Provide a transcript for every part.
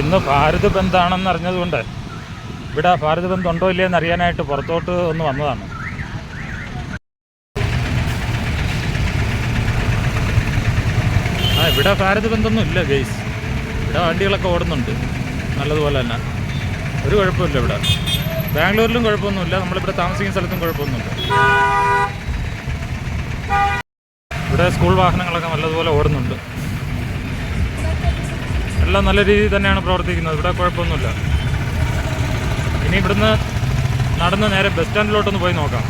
ഇന്ന് ഭാരത് ബന്ദാണെന്ന് അറിഞ്ഞതുകൊണ്ട് ഇവിടെ ഭാരത് ബന്ദ് ഉണ്ടോ ഇല്ലയെന്ന് അറിയാനായിട്ട് പുറത്തോട്ട് ഒന്ന് വന്നതാണ്. ആ ഇവിടെ ഭാരത് ബന്ധമൊന്നും ഇല്ല ഗെയ്സ് ഇവിടെ വണ്ടികളൊക്കെ ഓടുന്നുണ്ട്. നല്ലതുപോലെ തന്നെ. ഒരു കുഴപ്പമില്ല ഇവിടെ. ബാംഗ്ലൂരിലും കുഴപ്പമൊന്നുമില്ല നമ്മളിവിടെ താമസിക്കുന്ന സ്ഥലത്തും കുഴപ്പമൊന്നുമില്ല ഇവിടെ സ്കൂൾ വാഹനങ്ങളൊക്കെ നല്ലതുപോലെ ഓടുന്നുണ്ട്. എല്ലാം നല്ല രീതിയിൽ തന്നെയാണ് പ്രവർത്തിക്കുന്നത്. ഇവിടെ കുഴപ്പമൊന്നുമില്ല. ഇനി ഇവിടുന്ന് നടന്ന് നേരെ ബസ് സ്റ്റാൻഡിലോട്ടൊന്ന് പോയി നോക്കാം.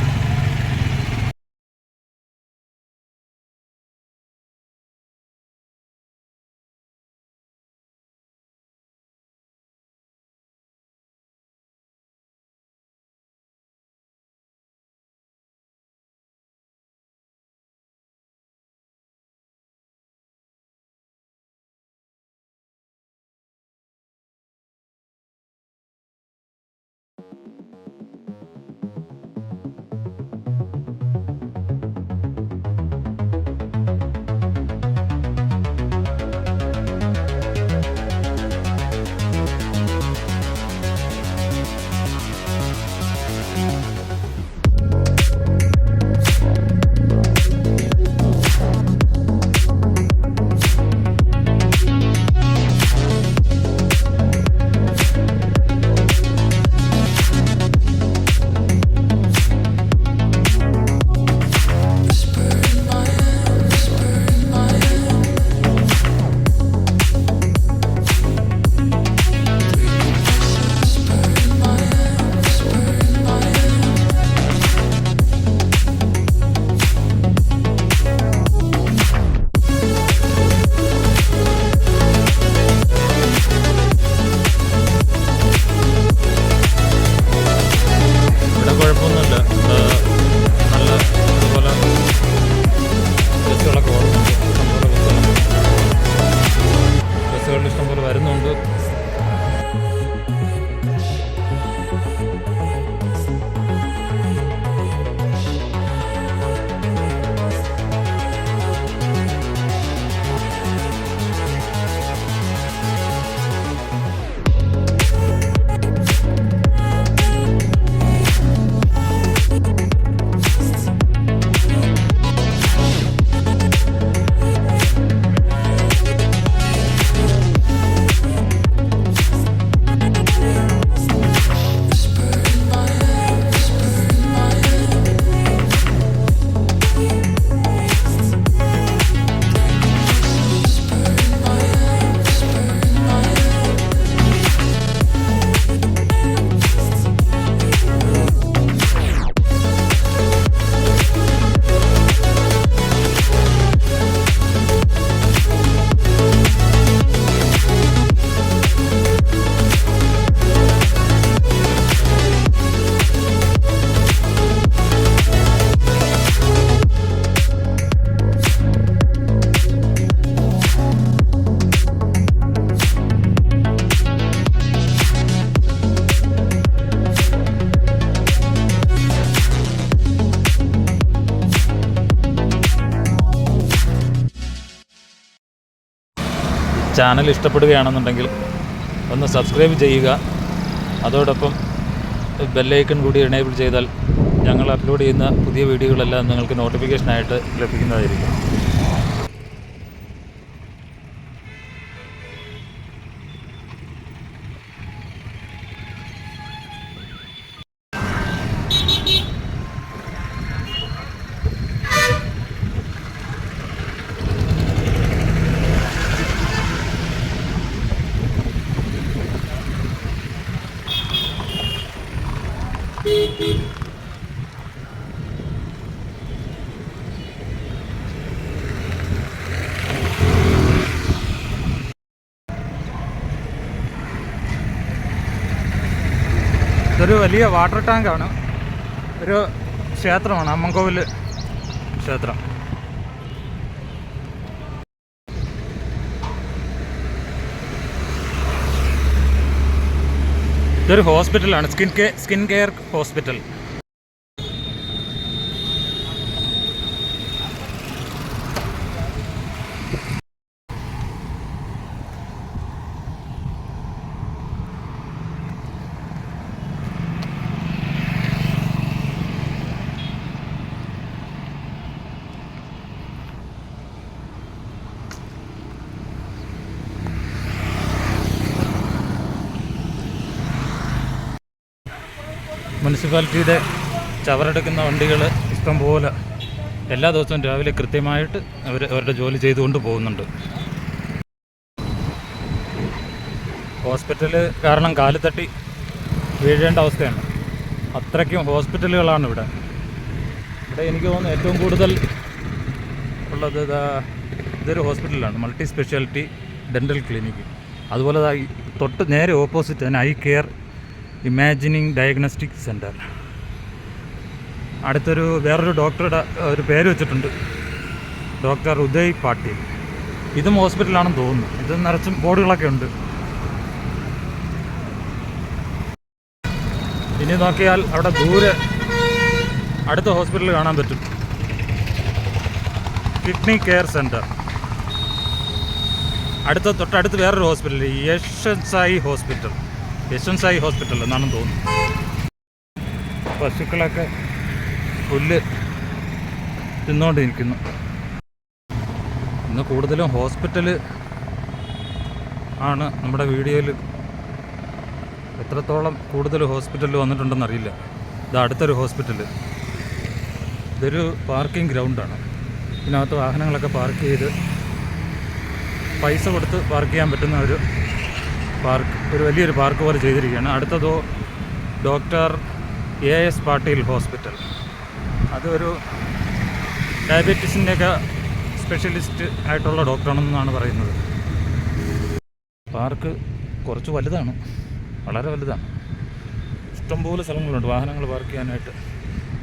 ചാനൽ ഇഷ്ടപ്പെടുകയാണെന്നുണ്ടെങ്കിൽ ഒന്ന് സബ്സ്ക്രൈബ് ചെയ്യുക. അതോടൊപ്പം ബെല്ലൈക്കൺ കൂടി എനേബിൾ ചെയ്താൽ ഞങ്ങൾ അപ്ലോഡ് ചെയ്യുന്ന പുതിയ വീഡിയോകളെല്ലാം നിങ്ങൾക്ക് നോട്ടിഫിക്കേഷനായിട്ട് ലഭിക്കുന്നതായിരിക്കും. ഇതൊരു വലിയ വാട്ടർ ടാങ്കാണ് ഒരു ക്ഷേത്രമാണ് അമ്മൻകോവിൽ ക്ഷേത്രം. ഇതൊരു ഹോസ്പിറ്റലാണ് skin care skin care hospital മുനിസിപ്പാലിറ്റിയുടെ ചവറെടുക്കുന്ന വണ്ടികൾ ഇഷ്ടംപോലെ എല്ലാ ദിവസവും രാവിലെ കൃത്യമായിട്ട് അവർ അവരുടെ ജോലി ചെയ്തുകൊണ്ട് പോകുന്നുണ്ട്. ഹോസ്പിറ്റൽ കാരണം കാലുതട്ടി വീഴേണ്ട അവസ്ഥയാണ്. അത്രയ്ക്കും ഹോസ്പിറ്റലുകളാണ് ഇവിടെ. ഇവിടെ എനിക്ക് തോന്നുന്നു ഏറ്റവും കൂടുതൽ ഉള്ളത് ഇതാ ഇതൊരു ഹോസ്പിറ്റലാണ് മൾട്ടി സ്പെഷ്യാലിറ്റി ഡെന്റൽ ക്ലിനിക്ക്. അതുപോലെ തൊട്ട് നേരെ ഓപ്പോസിറ്റ് തന്നെ eye care imaging diagnostic centre. അടുത്തൊരു വേറൊരു ഡോക്ടറുടെ ഒരു പേര് വെച്ചിട്ടുണ്ട്. ഡോക്ടർ ഉദയ് പാട്ടീൽ. ഇതും ഹോസ്പിറ്റലാണെന്ന് തോന്നുന്നു. ഇത് നിറച്ചും ബോർഡുകളൊക്കെ ഉണ്ട്. ഇനി നോക്കിയാൽ അവിടെ ദൂരെ അടുത്ത ഹോസ്പിറ്റൽ കാണാൻ പറ്റും. Kidney care centre. അടുത്ത തൊട്ടടുത്ത് വേറൊരു hospital Sai hospital. Yashwant Sai hospital എന്നാണെന്ന് തോന്നുന്നു പശുക്കളൊക്കെ പുല്ല് തിന്നുകൊണ്ടിരിക്കുന്നു ഇന്ന് കൂടുതലും ഹോസ്പിറ്റൽ ആണ് നമ്മുടെ വീഡിയോയിൽ എത്രത്തോളം കൂടുതൽ ഹോസ്പിറ്റലിൽ വന്നിട്ടുണ്ടെന്ന് അറിയില്ല. ഇത് അടുത്തൊരു ഹോസ്പിറ്റൽ ഇതൊരു പാർക്കിംഗ് ഗ്രൗണ്ടാണ് ഇതിനകത്ത് വാഹനങ്ങളൊക്കെ പാർക്ക് ചെയ്ത് പൈസ കൊടുത്ത് പാർക്ക് ചെയ്യാൻ പറ്റുന്ന ഒരു പാർക്ക് ഒരു വലിയൊരു പാർക്ക് പോലെ ചെയ്തിരിക്കുകയാണ്. അടുത്തതോ doctor A S Patil hospital. അതൊരു ഡയബറ്റീസിന്റെയൊക്കെ സ്പെഷ്യലിസ്റ്റ് ആയിട്ടുള്ള ഡോക്ടറാണെന്നാണ് പറയുന്നത്. പാർക്ക് കുറച്ച് വലുതാണ്. വളരെ വലുതാണ്. ഇഷ്ടംപോലെ സ്ഥലങ്ങളുണ്ട്. വാഹനങ്ങൾ പാർക്ക് ചെയ്യാനായിട്ട്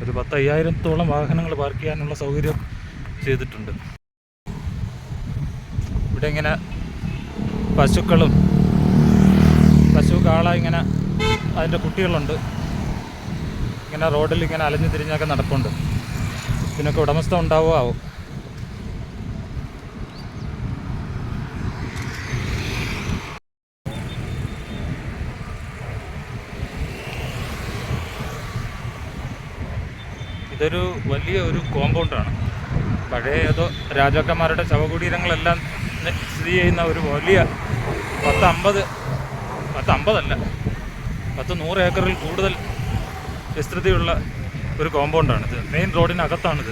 ഒരു പത്ത് അയ്യായിരത്തോളം വാഹനങ്ങൾ പാർക്ക് ചെയ്യാനുള്ള സൗകര്യം ചെയ്തിട്ടുണ്ട്. ഇവിടെ ഇങ്ങനെ പശുക്കളും പശു കാള ഇങ്ങനെ അതിന്റെ കുട്ടികളുണ്ട്. ഇങ്ങനെ റോഡിൽ ഇങ്ങനെ അലഞ്ഞു തിരിഞ്ഞൊക്കെ നടപ്പുണ്ട്. ഇതിനൊക്കെ ഉടമസ്ഥ ഉണ്ടാവോ ആവും ഇതൊരു വലിയ ഒരു കോമ്പൗണ്ടാണ്. പഴയ ഏതോ രാജാക്കന്മാരുടെ ശവകുടീരങ്ങളെല്ലാം സ്ഥിതി ചെയ്യുന്ന ഒരു വലിയ പത്ത് അമ്പത് പത്ത് അമ്പതല്ല പത്ത് നൂറ് ഏക്കറിൽ കൂടുതൽ വിസ്തൃതിയുള്ള ഒരു കോമ്പൗണ്ടാണിത് മെയിൻ റോഡിനകത്താണിത്